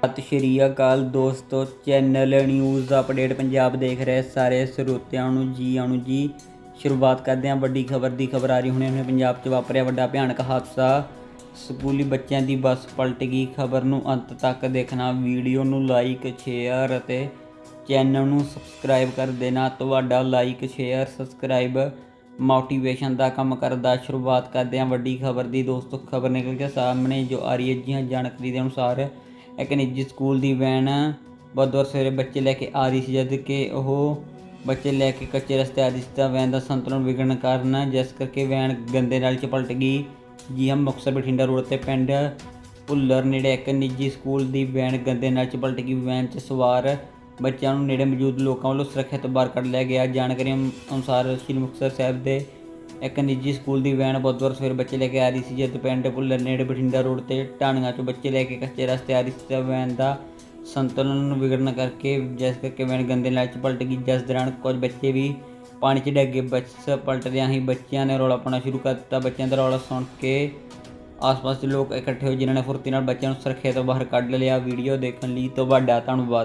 ਸਤਿ ਸ਼੍ਰੀ ਅਕਾਲ ਦੋਸਤੋ channel news update Punjab ਦੇਖ ਰਹੇ ਸਾਰੇ ਸਰੋਤਿਆਂ ਨੂੰ ਜੀ ਆਣੂ ਜੀ। ਸ਼ੁਰੂਆਤ ਕਰਦੇ ਹਾਂ ਵੱਡੀ ਖਬਰ ਦੀ। ਖਬਰ ਆ ਰਹੀ ਹੁਣੇ ਹੁਣੇ ਪੰਜਾਬ 'ਚ ਵਾਪਰਿਆ ਵੱਡਾ ਭਿਆਨਕ ਹਾਦਸਾ। ਸਕੂਲੀ ਬੱਚਿਆਂ ਦੀ ਬੱਸ ਪਲਟ ਗਈ। ਖਬਰ ਨੂੰ ਅੰਤ ਤੱਕ ਦੇਖਣਾ, ਵੀਡੀਓ ਨੂੰ ਲਾਈਕ ਸ਼ੇਅਰ ਅਤੇ ਚੈਨਲ ਨੂੰ ਸਬਸਕ੍ਰਾਈਬ ਕਰ ਦੇਣਾ। ਤੁਹਾਡਾ ਲਾਈਕ ਸ਼ੇਅਰ ਸਬਸਕ੍ਰਾਈਬ ਮੋਟੀਵੇਸ਼ਨ ਦਾ ਕੰਮ ਕਰਦਾ। ਸ਼ੁਰੂਆਤ ਕਰਦੇ ਹਾਂ ਵੱਡੀ ਖਬਰ ਦੀ। ਦੋਸਤੋ, ਖਬਰ ਨਿਕਲ ਕੇ ਸਾਹਮਣੇ ਜੋ ਆ ਰਹੀ ਹੈ ਜੀ ਹਾਂ ਜਾਣਕਾਰੀ ਦੇ ਅਨੁਸਾਰ ਇੱਕ ਨਿੱਜੀ ਸਕੂਲ ਦੀ ਵੈਨ ਬੁੱਧਵਾਰ ਸਵੇਰੇ ਬੱਚੇ ਲੈ ਕੇ ਆ ਰਹੀ ਸੀ, ਜਦ ਕਿ ਉਹ ਬੱਚੇ ਲੈ ਕੇ ਕੱਚੇ ਰਸਤੇ ਆ ਰਹੀ ਸੀ ਤਾਂ ਵੈਨ ਦਾ ਸੰਤੁਲਨ ਵਿਗੜਨ ਕਾਰਨ ਜਿਸ ਕਰਕੇ ਵੈਨ ਗੰਦੇ ਨਾਲ ਚ ਪਲਟ ਗਈ। ਜੀ ਹਾਂ, ਮੁਕਤਸਰ, ਬਠਿੰਡਾ ਰੋਡ ਤੇ ਪਿੰਡ ਭੁੱਲਰ ਨੇੜੇ ਇੱਕ ਨਿੱਜੀ ਸਕੂਲ ਦੀ ਵੈਨ ਗੰਦੇ ਨਾਲ ਚਪਲਟ ਗਈ। ਵੈਨ 'ਚ ਸਵਾਰ ਬੱਚਿਆਂ ਨੂੰ ਨੇੜੇ ਮੌਜੂਦ ਲੋਕਾਂ ਵੱਲੋਂ ਸੁਰੱਖਿਅਤ ਬਾਹਰ ਕੱਢ ਲਿਆ ਗਿਆ। ਜਾਣਕਾਰੀ ਅਨੁਸਾਰ ਸ਼੍ਰੀ ਮੁਕਤਸਰ ਸਾਹਿਬ ਦੇ ਇੱਕ ਨਿੱਜੀ ਸਕੂਲ ਦੀ ਵੈਨ ਬੁੱਧਵਾਰ ਸਵੇਰੇ ਬੱਚੇ ਲੈ ਕੇ ਆ ਰਹੀ ਸੀ, ਜਦ ਪਿੰਡ ਭੁੱਲਰ ਨੇੜੇ ਬਠਿੰਡਾ ਰੋਡ ਤੇ ਢਾਣੀਆਂ 'ਚੋਂ ਬੱਚੇ ਲੈ ਕੇ ਕੱਚੇ ਰਸਤੇ ਆ ਰਹੀ ਸੀ, ਤਾਂ ਵੈਨ ਦਾ ਸੰਤੁਲਨ ਵਿਗੜਨ ਕਰਕੇ, ਜਿਸ ਕਰਕੇ ਵੈਨ ਗੰਦੇ ਨਾਲੇ 'ਚ ਪਲਟ ਗਈ। ਜਿਸ ਦੌਰਾਨ ਕੁਝ ਬੱਚੇ ਵੀ ਪਾਣੀ 'ਚ ਡਿੱਗ ਗਏ। ਬੱਸ ਪਲਟਦਿਆਂ ਹੀ ਬੱਚਿਆਂ ਨੇ ਰੌਲਾ ਪਾਉਣਾ ਸ਼ੁਰੂ ਕਰ ਦਿੱਤਾ। ਬੱਚਿਆਂ ਦਾ ਰੌਲਾ ਸੁਣ ਕੇ ਆਸ-ਪਾਸ ਦੇ ਲੋਕ ਇਕੱਠੇ ਹੋਏ, ਜਿਨ੍ਹਾਂ ਨੇ ਫੁਰਤੀ ਨਾਲ ਬੱਚਿਆਂ ਨੂੰ ਸੁਰੱਖਿਆ ਤੋਂ ਬਾਹਰ ਕੱਢ ਲਿਆ। ਵੀਡੀਓ ਦੇਖਣ ਲਈ ਤੁਹਾਡਾ ਧੰਨਵਾਦ।